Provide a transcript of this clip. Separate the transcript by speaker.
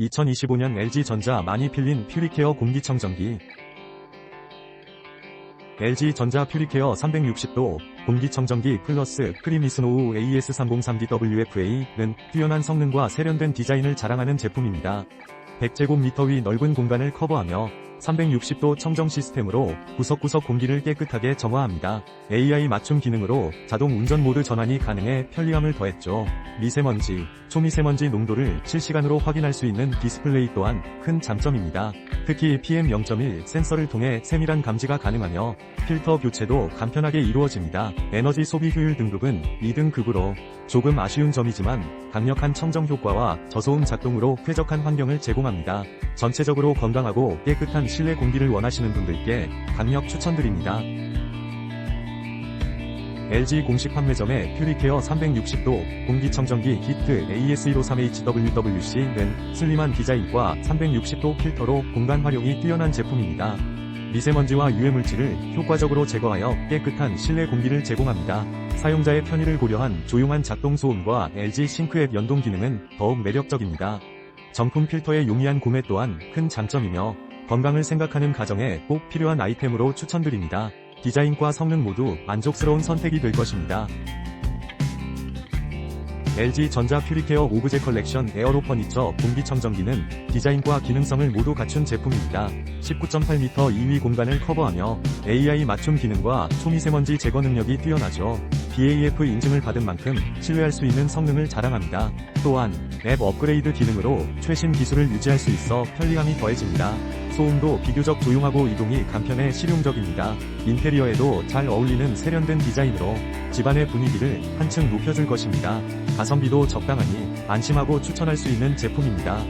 Speaker 1: 2025년 LG전자 많이 필린 퓨리케어 공기청정기 LG전자 퓨리케어 360도 공기청정기 플러스 프리미스노우 AS303DWFA는 뛰어난 성능과 세련된 디자인을 자랑하는 제품입니다. 100제곱미터 위 넓은 공간을 커버하며 360도 청정 시스템으로 구석구석 공기를 깨끗하게 정화합니다. AI 맞춤 기능으로 자동 운전 모드 전환이 가능해 편리함을 더했죠. 미세먼지, 초미세먼지 농도를 실시간으로 확인할 수 있는 디스플레이 또한 큰 장점입니다. 특히 PM0.1 센서를 통해 세밀한 감지가 가능하며 필터 교체도 간편하게 이루어집니다. 에너지 소비 효율 등급은 2등급으로 조금 아쉬운 점이지만 강력한 청정 효과와 저소음 작동으로 쾌적한 환경을 제공합니다. 전체적으로 건강하고 깨끗한 실내 공기를 원하시는 분들께 강력 추천드립니다. LG 공식 판매점의 퓨리케어 360도 공기청정기 히트 AS153HWWC는 슬림한 디자인과 360도 필터로 공간 활용이 뛰어난 제품입니다. 미세먼지와 유해물질을 효과적으로 제거하여 깨끗한 실내 공기를 제공합니다. 사용자의 편의를 고려한 조용한 작동 소음과 LG 싱크앱 연동 기능은 더욱 매력적입니다. 정품 필터의 용이한 구매 또한 큰 장점이며 건강을 생각하는 가정에 꼭 필요한 아이템으로 추천드립니다. 디자인과 성능 모두 만족스러운 선택이 될 것입니다. LG 전자 퓨리케어 오브제 컬렉션 에어로 퍼니처 공기청정기는 디자인과 기능성을 모두 갖춘 제품입니다. 19.8m 2위 공간을 커버하며 AI 맞춤 기능과 초미세먼지 제거 능력이 뛰어나죠. BAF 인증을 받은 만큼 신뢰할 수 있는 성능을 자랑합니다. 또한 앱 업그레이드 기능으로 최신 기술을 유지할 수 있어 편리함이 더해집니다. 소음도 비교적 조용하고 이동이 간편해 실용적입니다. 인테리어에도 잘 어울리는 세련된 디자인으로 집안의 분위기를 한층 높여줄 것입니다. 가성비도 적당하니 안심하고 추천할 수 있는 제품입니다.